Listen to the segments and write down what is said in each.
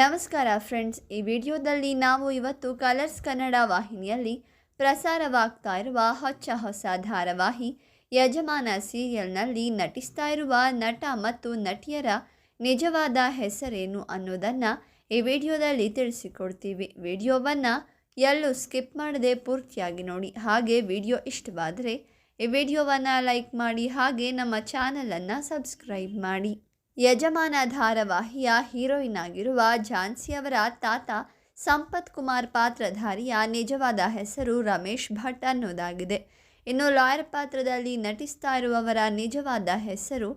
ನಮಸ್ಕಾರ ಫ್ರೆಂಡ್ಸ್, ಈ ವಿಡಿಯೋದಲ್ಲಿ ನಾವು ಇವತ್ತು ಕಲರ್ಸ್ ಕನ್ನಡ ವಾಹಿನಿಯಲ್ಲಿ ಪ್ರಸಾರವಾಗ್ತಾ ಇರುವ ಹೊಚ್ಚ ಹೊಸ ಧಾರಾವಾಹಿ ಯಜಮಾನ ಸೀರಿಯಲ್ನಲ್ಲಿ ನಟಿಸ್ತಾ ಇರುವ ನಟ ಮತ್ತು ನಟಿಯರ ನಿಜವಾದ ಹೆಸರೇನು ಅನ್ನೋದನ್ನು ಈ ವಿಡಿಯೋದಲ್ಲಿ ತಿಳಿಸಿಕೊಡ್ತೀವಿ. ವಿಡಿಯೋವನ್ನು ಎಲ್ಲೂ ಸ್ಕಿಪ್ ಮಾಡದೆ ಪೂರ್ತಿಯಾಗಿ ನೋಡಿ. ಹಾಗೆ ವಿಡಿಯೋ ಇಷ್ಟವಾದರೆ ಈ ವಿಡಿಯೋವನ್ನು ಲೈಕ್ ಮಾಡಿ, ಹಾಗೆ ನಮ್ಮ ಚಾನಲನ್ನು ಸಬ್ಸ್ಕ್ರೈಬ್ ಮಾಡಿ. ಯಜಮಾನ ಧಾರಾವಾಹಿಯ ಹೀರೋಯಿನ್ ಆಗಿರುವ ಝಾನ್ಸಿಯವರ ತಾತ ಸಂಪತ್ ಕುಮಾರ್ ಪಾತ್ರಧಾರಿಯ ನಿಜವಾದ ಹೆಸರು ರಮೇಶ್ ಭಟ್ ಅನ್ನೋದಾಗಿದೆ. ಇನ್ನು ಲಾಯರ್ ಪಾತ್ರದಲ್ಲಿ ನಟಿಸ್ತಾ ಇರುವವರ ನಿಜವಾದ ಹೆಸರು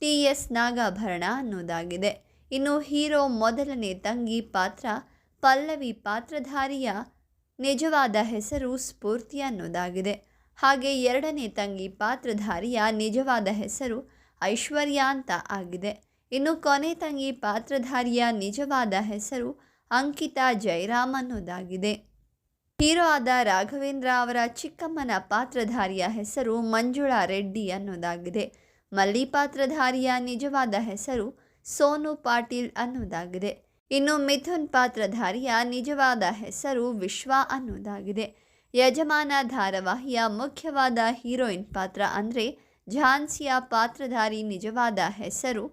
ಟಿ ಎಸ್ ನಾಗಾಭರಣ ಅನ್ನೋದಾಗಿದೆ. ಇನ್ನು ಹೀರೋ ಮೊದಲನೇ ತಂಗಿ ಪಾತ್ರ ಪಲ್ಲವಿ ಪಾತ್ರಧಾರಿಯ ನಿಜವಾದ ಹೆಸರು ಸ್ಫೂರ್ತಿ ಅನ್ನೋದಾಗಿದೆ. ಹಾಗೆ ಎರಡನೇ ತಂಗಿ ಪಾತ್ರಧಾರಿಯ ನಿಜವಾದ ಹೆಸರು ಐಶ್ವರ್ಯ ಅಂತ ಆಗಿದೆ. ಇನ್ನು ಕೊನೆ ತಂಗಿ ಪಾತ್ರಧಾರಿಯ ನಿಜವಾದ ಹೆಸರು ಅಂಕಿತಾ ಜೈರಾಮ್ ಅನ್ನೋದಾಗಿದೆ. ಹೀರೋ ಆದ ರಾಘವೇಂದ್ರ ಅವರ ಚಿಕ್ಕಮ್ಮನ ಪಾತ್ರಧಾರಿಯ ಹೆಸರು ಮಂಜುಳಾ ರೆಡ್ಡಿ ಅನ್ನೋದಾಗಿದೆ. ಮಲ್ಲಿ ಪಾತ್ರಧಾರಿಯ ನಿಜವಾದ ಹೆಸರು ಸೋನು ಪಾಟೀಲ್ ಅನ್ನೋದಾಗಿದೆ. ಇನ್ನು ಮಿಥುನ್ ಪಾತ್ರಧಾರಿಯ ನಿಜವಾದ ಹೆಸರು ವಿಶ್ವ ಅನ್ನೋದಾಗಿದೆ. ಯಜಮಾನ ಧಾರಾವಾಹಿಯ ಮುಖ್ಯವಾದ ಹೀರೋಯಿನ್ ಪಾತ್ರ ಅಂದರೆ ಝಾನ್ಸಿಯ ಪಾತ್ರಧಾರಿ ನಿಜವಾದ ಹೆಸರು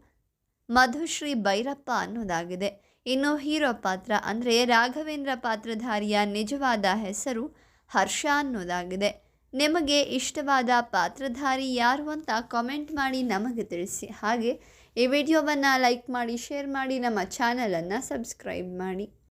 ಮಧುಶ್ರೀ ಭೈರಪ್ಪ ಅನ್ನೋದಾಗಿದೆ. ಇನ್ನು ಹೀರೋ ಪಾತ್ರ ಅಂದರೆ ರಾಘವೇಂದ್ರ ಪಾತ್ರಧಾರಿಯ ನಿಜವಾದ ಹೆಸರು ಹರ್ಷ ಅನ್ನೋದಾಗಿದೆ. ನಿಮಗೆ ಇಷ್ಟವಾದ ಪಾತ್ರಧಾರಿ ಯಾರು ಅಂತ ಕಾಮೆಂಟ್ ಮಾಡಿ ನಮಗೆ ತಿಳಿಸಿ. ಹಾಗೆ ಈ ವಿಡಿಯೋವನ್ನು ಲೈಕ್ ಮಾಡಿ ಶೇರ್ ಮಾಡಿ, ನಮ್ಮ ಚಾನಲನ್ನು ಸಬ್ಸ್ಕ್ರೈಬ್ ಮಾಡಿ.